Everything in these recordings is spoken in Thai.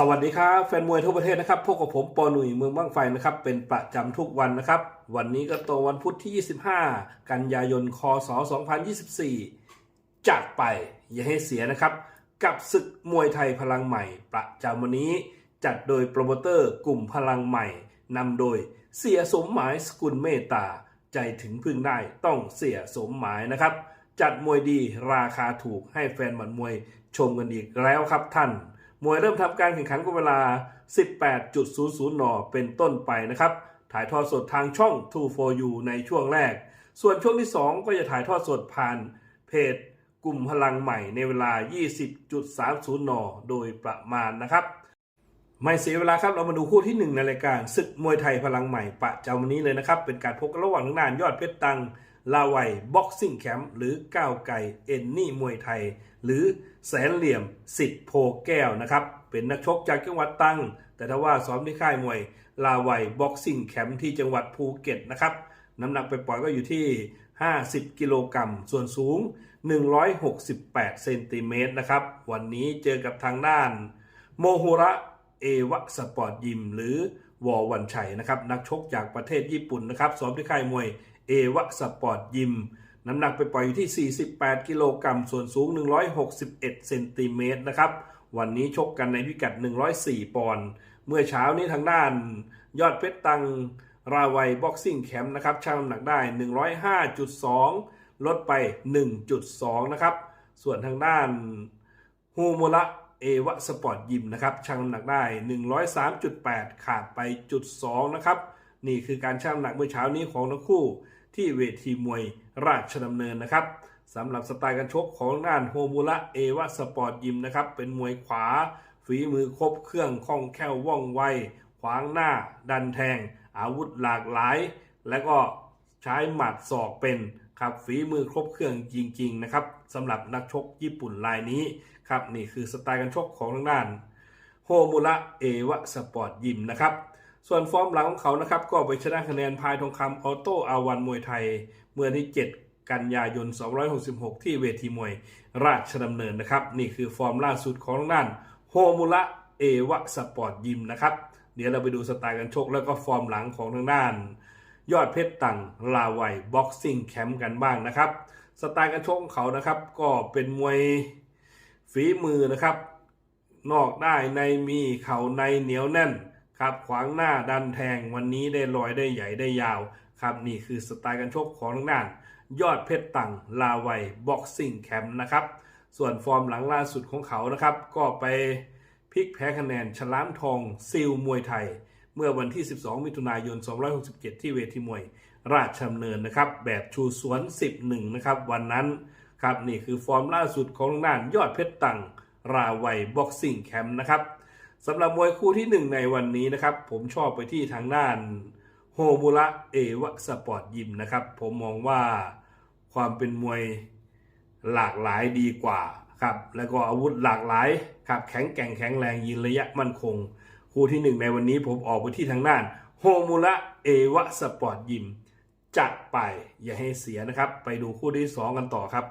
สวัสดีครับแฟนมวยทั่วประเทศนะครับพบกับผมปอหนุ่ยเมืองบ้างไฟนะครับเป็นประจำทุกวันนะครับ วันนี้ก็ตรงวันพุธที่ 25 กันยายนคศ 2024จัดไปอย่าให้เสียนะครับ กับศึกมวยไทยพลังใหม่ ประจำวันนี้จัดโดยโปรโมเตอร์กลุ่มพลังใหม่นำโดยเสียสมหมายสกุลเมตตา ใจถึงพึ่งได้ต้องเสียสมหมายนะครับ จัดมวยดีราคาถูกให้แฟนหมัดมวยชมกันอีกแล้วครับท่าน มวยเริ่มทำการแข่งขันก็เวลา 18.00 น เป็นต้นไปนะครับ ถ่ายทอดสดทางช่อง True for You ในช่วงแรก ส่วนช่วงที่ 2 ก็จะถ่ายทอดสดผ่านเพจกลุ่มพลังใหม่ในเวลา 20.30 น โดยประมาณนะครับ ไม่เสียเวลาครับ เรามาดูคู่ที่ 1 ในรายการศึกมวยไทยพลังใหม่ประจำวันนี้เลยนะครับ เป็นการพบกันระหว่างทางด้านยอดเพชรตัง ลาวัยบ็อกซิ่งแคมป์หรือก้าวไก่เอ็นนี่มวยไทย หรือแสนเหลี่ยมสิทธิ์โพแก้วนะครับ เป็นนักชกจากจังหวัดตังแต่ถ้าว่าซ้อมที่ค่ายมวยลาวัยบ็อกซิ่งแคมป์ที่จังหวัดภูเก็ตนะครับ น้ำหนักไปปล่อยก็อยู่ที่ 50 กิโลกรัมส่วนสูง 168 เซนติเมตรนะครับ วันนี้เจอกับทางด้าน โมโฮระเอวะสปอร์ตยิมหรือวอวันชัยนะครับ นักชกจากประเทศญี่ปุ่นนะครับซ้อมที่ค่ายมวย เอวะสปอร์ตยิม น้ำหนักไปปล่อยอยู่ที่ 48 กิโลกรัม ส่วนสูง 161 เซนติเมตรนะครับ วันนี้ชกกันในพิกัด 104 ปอนด์ เมื่อเช้านี้ทางด้าน ยอดเพชรตังราวัยบ็อกซิ่งแคมป์นะครับชั่งน้ำหนักได้ 105.2 ลดไป 1.2 นะครับ ส่วนทางด้านฮูโมระเอวะสปอร์ตยิมนะครับชั่งน้ำหนักได้ 103.8 ขาดไปจุด2นะครับ นี่คือการชั่งน้ำหนักเมื่อเช้านี้ของทั้งคู่ ที่เวทีมวยราชดำเนินนะครับสำหรับสไตล์การชกของด้านโฮมูระเอวะสปอร์ตยิมนะครับเป็นมวยขวา ฝีมือครบเครื่องคล่องแคล่วว่องไว ขวางหน้า ดันแทง อาวุธหลากหลาย และก็ใช้หมัดศอกเป็นครับฝีมือครบเครื่องจริงๆนะครับสำหรับนักชกญี่ปุ่นรายนี้ครับนี่คือสไตล์การชกของทางด้านโฮมูระเอวะสปอร์ตยิมนะครับ ส่วนฟอร์มหลังของเขานะครับ ก็ไปชนะคะแนนพายทองคำออโต้อาวันมวยไทย เมื่อที่ 7 กันยายน 266 ที่เวทีมวยราชดำเนินนะครับ นี่คือฟอร์มล่าสุดของทางด้านโฮมุระเอวะสปอร์ตยิมนะครับ เดี๋ยวเราไปดูสไตล์การชกแล้วก็ฟอร์มหลังของทางด้าน ยอดเพชรตังลาวัยบ็อกซิ่งแคมป์กันบ้างนะครับ สไตล์การชกของเขานะครับก็เป็นมวยฝีมือนะครับ นอกได้ในมีเข่าในเหนียวแน่น ครับขวางหน้าดันแทงวันนี้ได้ลอยได้ใหญ่ได้ยาวครับนี่คือสไตล์การชกของทางด้าน ยอดเพชรตังลาวัยบ็อกซิ่งแคมป์นะครับ ส่วนฟอร์มหลังล่าสุดของเขานะครับ ก็ไปพลิกแพ้คะแนนฉลามทองซิลมวยไทย เมื่อวันที่ 12 มิถุนายน 267 ที่เวทีมวย ราชดำเนินนะครับ แบบชูสวน 11 นะครับ วันนั้นครับนี่คือฟอร์มล่าสุดของทางด้านยอดเพชรตังราวัยบ็อกซิ่งแคมป์นะครับ สำหรับมวยคู่ที่หนึ่งในวันนี้นะครับ ผมชอบไปที่ทางด้านโฮมุระเอวะสปอร์ตยิมนะครับ ผมมองว่าความเป็นมวยหลากหลายดีกว่าครับแล้วก็อาวุธหลากหลายครับแข็งแกร่งแข็งแรงยืนระยะมั่นคง คู่ที่หนึ่งในวันนี้ผมออกไปที่ทางด้านโฮมุระเอวะสปอร์ตยิมจัดไปอย่าให้เสียนะครับ ไปดูคู่ที่สองกันต่อครับ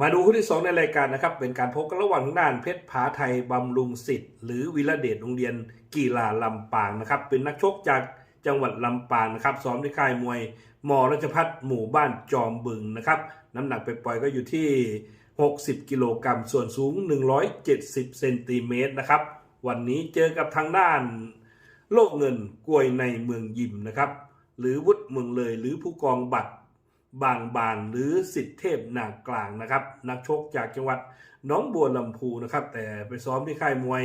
มาดูคู่ที่ 2 ในรายการนะครับ เป็นการพบกันระหว่างทางด้านเพชรผาไทยบำรุงสิทธิ์หรือวิระเดชโรงเรียนกีฬาลำปางนะครับ เป็นนักชกจากจังหวัดลำปางนะครับซ้อมที่ค่ายมวยมอรัชพัฒน์หมู่บ้านจอมบึงนะครับ น้ำหนักไปปล่อยก็อยู่ที่ 60 กิโลกรัมส่วนสูง 170 เซนติเมตรนะครับ วันนี้เจอกับทางด้าน โลกเงินกวยในเมืองยิมนะครับ หรือวุฒิเมืองเลยหรือผู้กองบัตร บางบานหรือสิทธิเทพนากลางนะครับ นักชกจากจังหวัดน้องบัวลำพูนะครับ แต่ไปซ้อมที่ค่ายมวย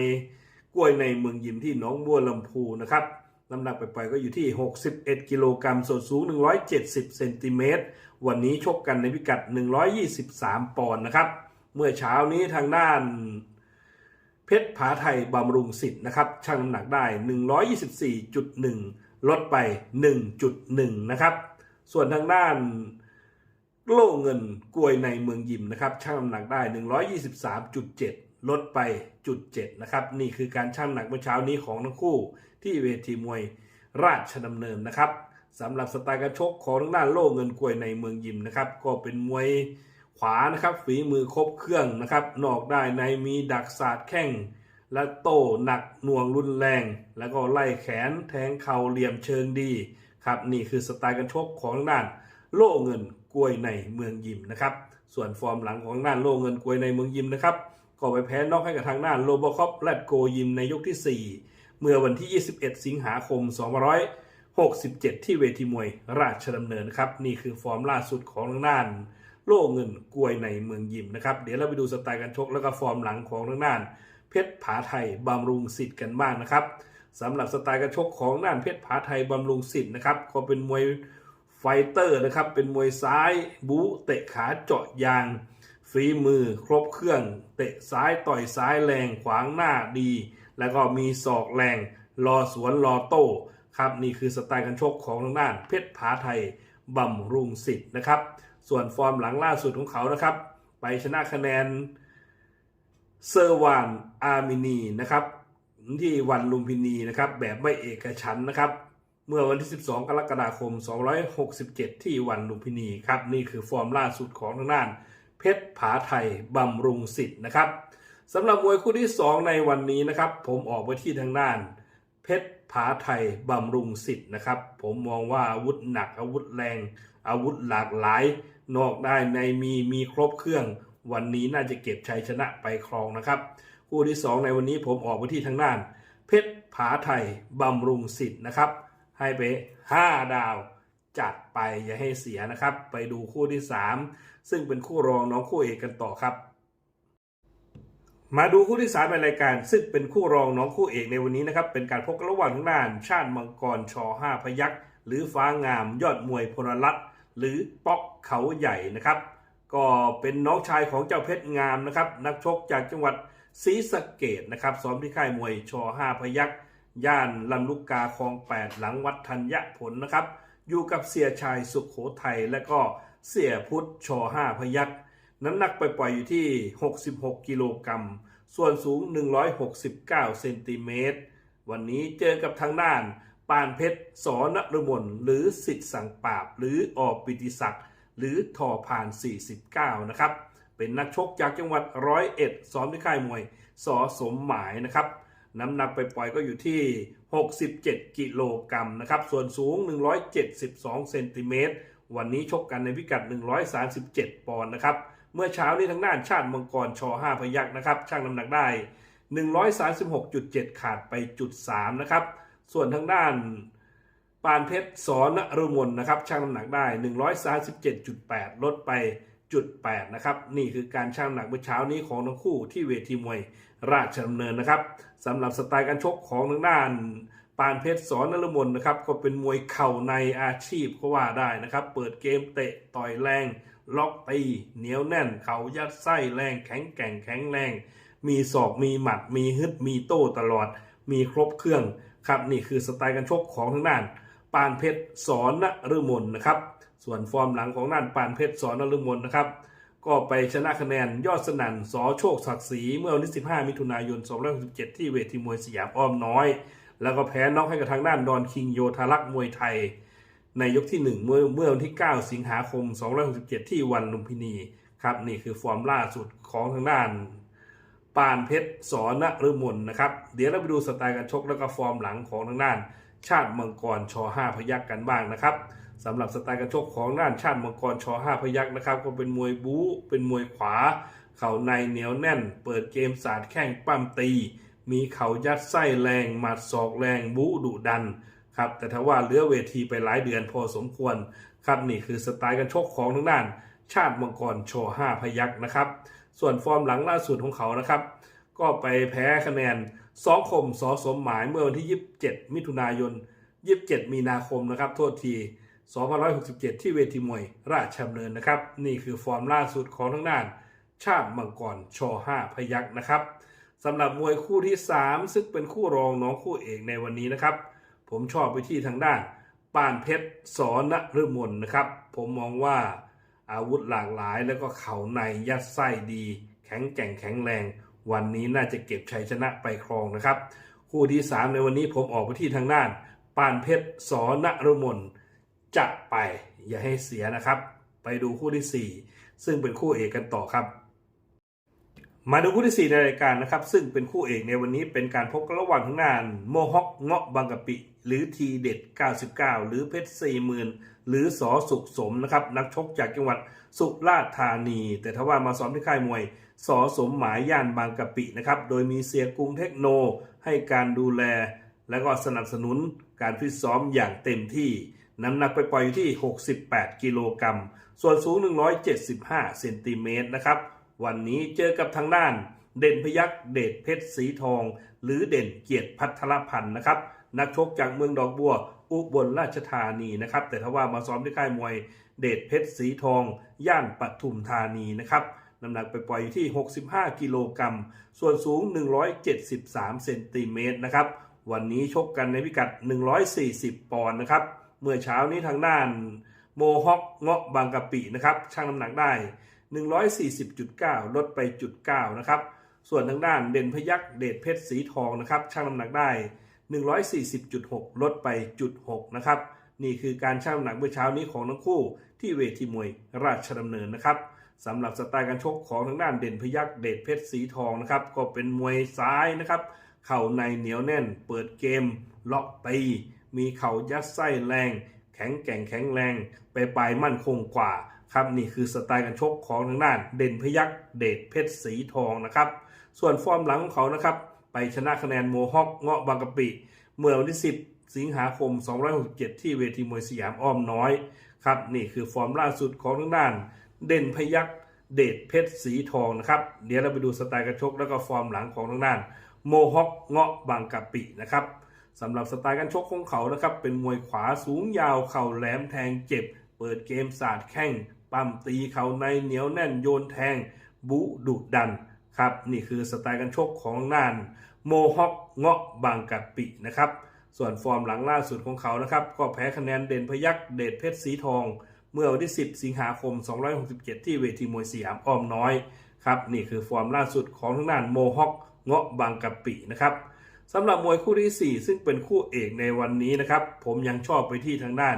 กล้วยในเมืองยิมที่น้องบัวลำพูนะครับน้ำหนักไปปล่อยๆก็อยู่ที่ 61 กิโลกรัมส่วนสูง 170 เซนติเมตร วันนี้ชกกันในพิกัด 123 ปอนด์นะครับ เมื่อเช้านี้ทางด้าน เพชรผาไทยบำรุงสิทธิ์นะครับ ชั่งน้ำหนักได้ 124.1 ลดไป 1.1 นะครับ ส่วนทางด้าน โล่เงินกลวยในเมืองยิมนะครับชั่งน้ำหนักได้ 123.7 ลดไปจุด7นะครับนี่คือการชั่งน้ำหนักเมื่อเช้านี้ของทั้งคู่ที่เวทีมวยราชดำเนินนะครับสำหรับสไตล์การชกของทางด้านโล่เงินกลวยในเมืองยิมนะครับก็เป็นมวยขวานะครับฝีมือครบเครื่องนะครับนอกได้ในมีดักศาสตร์แข้งและโตหนักหน่วงรุนแรง แล้วก็ไล่แขนแทงเข่าเหลี่ยมเชิงดีครับนี่คือสไตล์การชกของทางด้านโล่เงิน กวยในเมืองยิมนะครับ ส่วนฟอร์มหลังของทางด้านโล่เงินกวยในเมืองยิมนะครับ ก็ไปแพ้นอกให้กับทางด้านโลโบคอปแลดโกยิมในยกที่ 4 เมื่อวันที่ 21 สิงหาคม 2567 ที่เวทีมวยราชดำเนินครับ นี่คือฟอร์มล่าสุดของทางด้าน โล่เงินกวยในเมืองยิมนะครับ เดี๋ยวเราไปดูสไตล์การชกแล้วก็ฟอร์มหลังของทางด้าน เพชรผาไทยบำรุงสิทธิ์กันบ้างนะครับสำหรับสไตล์การชกของด้านเพชรผาไทยบำรุงสิทธิ์นะครับก็เป็นมวย ไฟเตอร์นะครับ เป็นมวยซ้ายบูเตะขาเจาะยางฝีมือครบเครื่อง เตะซ้ายต่อยซ้ายแรงขวางหน้าดี แล้วก็มีศอกแรง รอสวนรอโต้ครับนี่คือสไตล์การชกของทางด้าน เพชรผาไทยบำรุงสิทธิ์นะครับ ส่วนฟอร์มหลังล่าสุดของเขานะครับ ไปชนะคะแนนเซอร์วานอาร์มินีนะครับที่วันลุมพินีนะครับแบบไม่เอกฉันนะครับ เมื่อวันที่ 12 กรกฎาคม 267 ที่วันลุมพินีครับ นี่คือฟอร์มล่าสุดของทางด้าน เพชรผาไทยบำรุงสิทธิ์นะครับสำหรับมวยคู่ที่ 2 ในวันนี้นะครับ ผมออกไปที่ทางด้าน เพชรผาไทยบำรุงสิทธิ์นะครับ ผมมองว่าอาวุธหนักอาวุธแรง อาวุธหลากหลาย นอกได้ในมีมีครบเครื่อง วันนี้น่าจะเก็บชัยชนะไปครองนะครับคู่ที่ 2 ในวันนี้ผมออกไปที่ทางด้าน เพชรผาไทยบำรุงสิทธิ์นะครับ ให้ไป 5 ดาว จัดไปอย่าให้เสียนะครับ ไปดูคู่ที่ 3 ซึ่งเป็นคู่รองน้องคู่เอกกันต่อครับ มาดูคู่ที่สามในรายการ ซึ่งเป็นคู่รองน้องคู่เอกในวันนี้นะครับ เป็นการพบกันระหว่างทางด้านชาติมังกรชอห้าพยักษ์หรือฟ้างามยอดมวยพลรัตน์หรือป๊อกเขาใหญ่นะครับ ก็เป็นน้องชายของเจ้าเพชรงามนะครับ นักชกจากจังหวัดศรีสะเกดนะครับซ้อมที่ค่ายมวยชอห้าพยักษ์ ย่านลำลูกกาคลอง 8 หลังวัดธัญญผลนะครับ อยู่กับเสียชายสุขโขทัยและก็เสียพุทธชอห้าพยักษ์น้ำหนักไปปล่อยๆอยู่ที่ 66 กิโลกรัม ส่วนสูง 169 เซนติเมตร วันนี้เจอกับทางด้าน ปานเพชร สอนรมนหรือสิทธิ์สังปราบ หรือออกปิติศักดิ์หรือทอผ่าน 49 นะครับ เป็นนักชกจากจังหวัดร้อยเอ็ดซ้อมที่ค่ายมวยสอสมหมายนะครับ น้ำหนักไปปล่อยก็อยู่ที่ 67 กิโลกรัมนะครับ ส่วนสูง 172 เซนติเมตร วันนี้ชกกันในพิกัด 137 ปอนด์นะครับ เมื่อเช้านี้ทางด้านชาติมังกรชอ5พยักษ์นะครับ ช่างน้ำหนักได้ 136.7 ขาดไปจุด3นะครับ ส่วนทางด้านปานเพชรสอนรุมนนะครับ ช่างน้ำหนักได้ 137.8 ลดไป จุด8นะครับ นี่คือการช่างหนักเมื่อเช้านี้ของทั้งคู่ที่เวทีมวยราชดำเนินนะครับสำหรับสไตล์การชกของทางด้านปานเพชรสอนนรมนนะครับก็เป็นมวยเข่าในอาชีพก็ว่าได้นะครับ เปิดเกมเตะต่อยแรง ล็อกตีเหนียวแน่น เข่ายัดไส้แรงแข็งแกร่งแข็งแรง มีศอกมีหมัด มีฮึดมีโต้ตลอด มีครบเครื่องครับนี่คือสไตล์การชกของทางด้าน ปานเพชรสอนนฤมลนะครับ ส่วนฟอร์มหลังของด้านปานเพชรสอนนฤมลนะครับ ก็ไปชนะคะแนนยอดสนั่นสอโชคศักดิ์ศรีเมื่อวันที่ 15 มิถุนายน 2567 ที่เวทีมวยสยามอ้อมน้อย แล้วก็แพ้น็อกให้กับทางด้านดอนคิงโยธารักมวยไทย ในยกที่ 1 เมื่อเมื่อวันที่ 9 สิงหาคม 2567 ที่วันลุมพินีครับนี่คือฟอร์มล่าสุดของทางด้านปานเพชรสอนฤมลนะครับ เดี๋ยวเราไปดูสไตล์การชกแล้วก็ฟอร์มหลังของทางด้าน ชาติมังกรชอ5พยักกันบ้างนะครับสำหรับสไตล์การชกของด้านชาติมังกรชอ5พยักนะครับ ก็เป็นมวยบู๊เป็นมวยขวา เข่าในเหนียวแน่น เปิดเกมสาดแข้งปั้มตี มีเข่ายัดไส้แรงหมัดศอกแรงบู๊ดุดันครับแต่ถ้าว่าเลือเวทีไปหลายเดือนพอสมควรครับนี่คือสไตล์การชกของทางด้าน ชาติมังกรชอ5พยักนะครับ ส่วนฟอร์มหลังล่าสุดของเขานะครับ ก็ไปแพ้คะแนนสองคมสอสมหมายเมื่อวันที่ 27 มิถุนายน 27 มีนาคมนะครับ โทษที2567 ที่เวทีมวยราชดำเนินนะครับ นี่คือฟอร์มล่าสุดของทางด้าน ชาติมังกรช5พยักนะครับสำหรับมวยคู่ที่ 3 ซึ่งเป็นคู่รองน้องคู่เอกในวันนี้นะครับ ผมชอบไปที่ทางด้านปานเพชรสอนฤมลนะครับ ผมมองว่าอาวุธหลากหลายแล้วก็เข่าในยัดไส้ดี แข็งแกร่งแข็งแรง วันนี้น่าจะเก็บชัยชนะไปครองนะครับ คู่ที่ 3 ในวันนี้ผมออกไปที่ทางด้าน ปานเพชรสอนรมนจะไปอย่าให้เสียนะครับ ไปดูคู่ที่ 4 ซึ่งเป็นคู่เอกกันต่อครับ มาดูคู่ที่ 4 ในรายการนะครับ ซึ่งเป็นคู่เอกในวันนี้เป็นการพบกันระหว่างทางด้านโมฮอคเงาะบางกะปิ หรือทีเด็ด 99 หรือเพชร40,000 หรือสอสุขสมนะครับ นักชกจากจังหวัดสุราษฎร์ธานี แต่ถ้าว่ามาซ้อมที่ค่ายมวยสอสมหมายย่านบางกะปินะครับ โดยมีเสียกรุงเทคโน ให้การดูแล และก็สนับสนุนการฟิตซ้อมอย่างเต็มที่น้ำหนักไปปล่อยอยู่ที่ 68 กิโลกรัมส่วนสูง 175 เซนติเมตรนะครับ วันนี้เจอกับทางด้าน เด่นพยักเดชเพชรสีทอง หรือเด่นเกียรติพัทรพันธ์นะครับ นักชกจากเมืองดอกบัว อุบลราชธานีนะครับ แต่ถ้าว่ามาซ้อมที่ค่ายมวยเดชเพชรสีทอง ย่านปทุมธานีนะครับน้ำหนักไปปล่อยอยู่ที่ 65 กิโลกรัม ส่วนสูง 173 เซนติเมตรนะครับ วันนี้ชกกันในพิกัด 140 ปอนด์นะครับ เมื่อเช้านี้ทางด้านโมฮอคเงาะบางกะปินะครับชั่งน้ำหนักได้ 140.9 ลดไปจุด9นะครับ ส่วนทางด้านเด่นพยักเดชเพชรสีทองนะครับชั่งน้ำหนักได้ 140.6 ลดไปจุด6นะครับนี่คือการชั่งน้ำหนักเมื่อเช้านี้ของทั้งคู่ที่เวทีมวยราชดำเนินนะครับสำหรับสไตล์การชกของทางด้านเด่นพยักเดชเพชรสีทองนะครับก็เป็นมวยซ้ายนะครับเข่าในเหนียวแน่น เปิดเกมเลาะตีมีเข่ายัดไส้แรง แข็งแกร่งแข็งแรง ไปปลายมั่นคงกว่า ครับนี่คือสไตล์การชกของทางด้าน เด่นพยักเดชเพชรสีทองนะครับ ส่วนฟอร์มหลังของเขานะครับ ไปชนะคะแนนโมฮอคเงาะบางกะปิ เมื่อวันที่ 10 สิงหาคม 267 ที่เวทีมวยสยามอ้อมน้อยครับนี่คือฟอร์มล่าสุดของทางด้าน เด่นพยักเดชเพชรสีทองนะครับ เดี๋ยวเราไปดูสไตล์การชกแล้วก็ฟอร์มหลังของทางด้านโมฮอคเงาะบางกะปินะครับสำหรับสไตล์การชกของเขานะครับเป็นมวยขวาสูงยาวเข่าแหลมแทงเจ็บ เปิดเกมสาดแข้ง ปั้มตีเข่าในเหนียวแน่นโยนแทงบุดุดันครับนี่คือสไตล์การชกของนานโมฮอคเงาะบางกะปินะครับส่วนฟอร์มหลังล่าสุดของเขานะครับก็แพ้คะแนนเด่นพยักเดชเพชรสีทอง เมื่อวันที่ 10 สิงหาคม 267 ที่เวทีมวยสยามอ้อมน้อยครับนี่คือฟอร์มล่าสุดของทางด้านโมฮอคเงาะบางกะปินะครับสำหรับมวยคู่ที่ 4 ซึ่งเป็นคู่เอกในวันนี้นะครับผมยังชอบไปที่ทางด้าน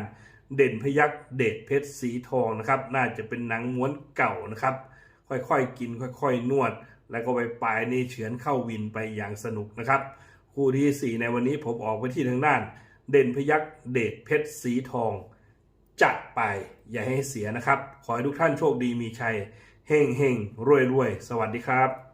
เด่นพยักเดชเพชรสีทองนะครับ น่าจะเป็นหนังม้วนเก่านะครับ ค่อยๆกินค่อย ๆ นวด แล้วก็ไปปลายนี่เฉือนเข้าวินไปอย่างสนุกนะครับ คู่ที่ 4 ในวันนี้ผมออกไปที่ทางด้าน เด่นพยักเดชเพชรสีทอง จัดไปอย่าให้เสียนะครับ ขอให้ทุกท่านโชคดีมีชัยเฮงเฮงรวยรวยสวัสดีครับ